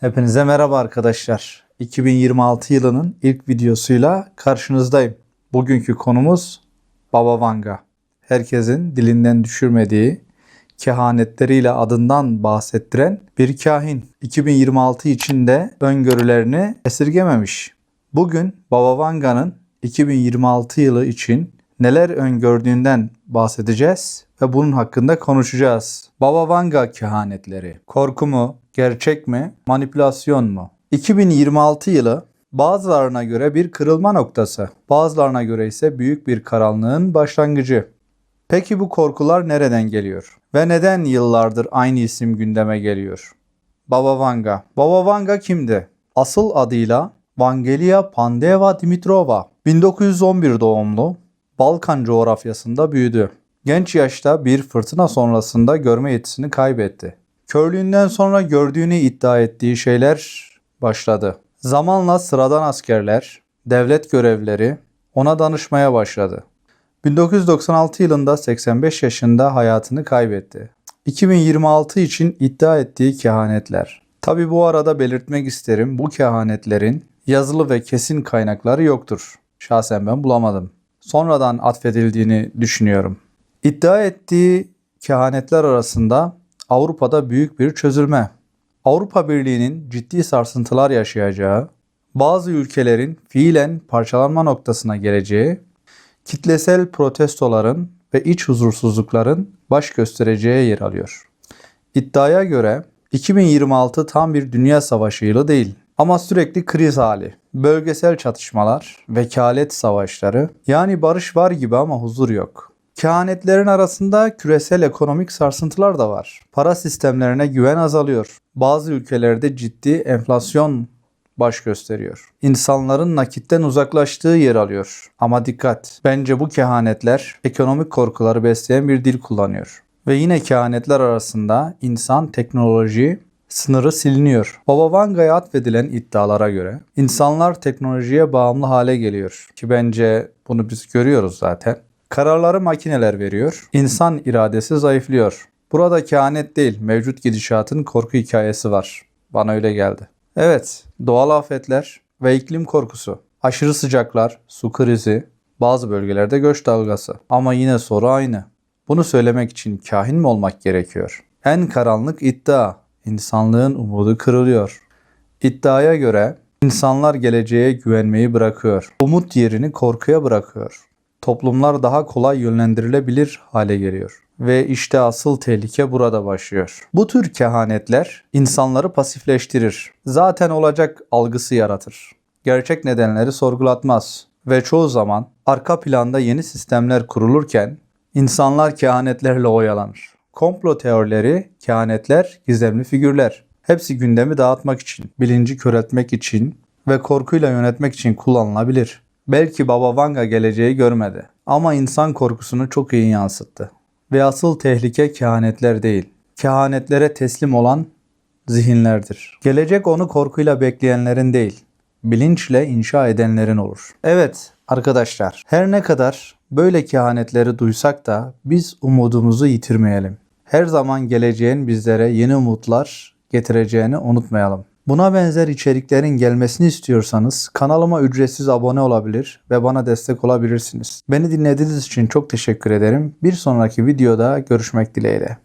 Hepinize merhaba arkadaşlar. 2026 yılının ilk videosuyla karşınızdayım. Bugünkü konumuz Baba Vanga. Herkesin dilinden düşürmediği, kehanetleriyle adından bahsettiren bir kahin. 2026 içinde öngörülerini esirgememiş. Bugün Baba Vanga'nın 2026 yılı için neler öngördüğünden bahsedeceğiz ve bunun hakkında konuşacağız. Baba Vanga kehanetleri. Korku mu, gerçek mi, manipülasyon mu? 2026 yılı bazılarına göre bir kırılma noktası, bazılarına göre ise büyük bir karanlığın başlangıcı. Peki bu korkular nereden geliyor? Ve neden yıllardır aynı isim gündeme geliyor? Baba Vanga. Baba Vanga kimdi? Asıl adıyla Vangelia Pandeva Dimitrova. 1911 doğumlu, Balkan coğrafyasında büyüdü. Genç yaşta bir fırtına sonrasında görme yetisini kaybetti. Körlüğünden sonra gördüğünü iddia ettiği şeyler başladı. Zamanla sıradan askerler, devlet görevlileri ona danışmaya başladı. 1996 yılında 85 yaşında hayatını kaybetti. 2026 için iddia ettiği kehanetler. Tabi bu arada belirtmek isterim bu kehanetlerin yazılı ve kesin kaynakları yoktur. Şahsen ben bulamadım. Sonradan atfedildiğini düşünüyorum. İddia ettiği kehanetler arasında Avrupa'da büyük bir çözülme, Avrupa Birliği'nin ciddi sarsıntılar yaşayacağı, bazı ülkelerin fiilen parçalanma noktasına geleceği, kitlesel protestoların ve iç huzursuzlukların baş göstereceği yer alıyor. İddiaya göre 2026 tam bir dünya savaşı yılı değil ama sürekli kriz hali, bölgesel çatışmalar, vekalet savaşları yani barış var gibi ama huzur yok. Kehanetlerin arasında küresel ekonomik sarsıntılar da var. Para sistemlerine güven azalıyor. Bazı ülkelerde ciddi enflasyon baş gösteriyor. İnsanların nakitten uzaklaştığı yer alıyor. Ama dikkat, bence bu kehanetler ekonomik korkuları besleyen bir dil kullanıyor. Ve yine kehanetler arasında insan, teknoloji sınırı siliniyor. Baba Vanga'ya atfedilen iddialara göre insanlar teknolojiye bağımlı hale geliyor. Ki bence bunu biz görüyoruz zaten. Kararları makineler veriyor. İnsan iradesi zayıflıyor. Burada kehanet değil, mevcut gidişatın korku hikayesi var. Bana öyle geldi. Evet, doğal afetler ve iklim korkusu, aşırı sıcaklar, su krizi, bazı bölgelerde göç dalgası. Ama yine soru aynı. Bunu söylemek için kahin mi olmak gerekiyor? En karanlık iddia, insanlığın umudu kırılıyor. İddiaya göre insanlar geleceğe güvenmeyi bırakıyor. Umut yerini korkuya bırakıyor. Toplumlar daha kolay yönlendirilebilir hale geliyor. Ve işte asıl tehlike burada başlıyor. Bu tür kehanetler insanları pasifleştirir. Zaten olacak algısı yaratır. Gerçek nedenleri sorgulatmaz. Ve çoğu zaman arka planda yeni sistemler kurulurken insanlar kehanetlerle oyalanır. Komplo teorileri, kehanetler, gizemli figürler. Hepsi gündemi dağıtmak için, bilinci köreltmek için ve korkuyla yönetmek için kullanılabilir. Belki Baba Vanga geleceği görmedi ama insan korkusunu çok iyi yansıttı. Ve asıl tehlike kehanetler değil, kehanetlere teslim olan zihinlerdir. Gelecek onu korkuyla bekleyenlerin değil, bilinçle inşa edenlerin olur. Evet arkadaşlar, her ne kadar böyle kehanetleri duysak da biz umudumuzu yitirmeyelim. Her zaman geleceğin bizlere yeni umutlar getireceğini unutmayalım. Buna benzer içeriklerin gelmesini istiyorsanız kanalıma ücretsiz abone olabilir ve bana destek olabilirsiniz. Beni dinlediğiniz için çok teşekkür ederim. Bir sonraki videoda görüşmek dileğiyle.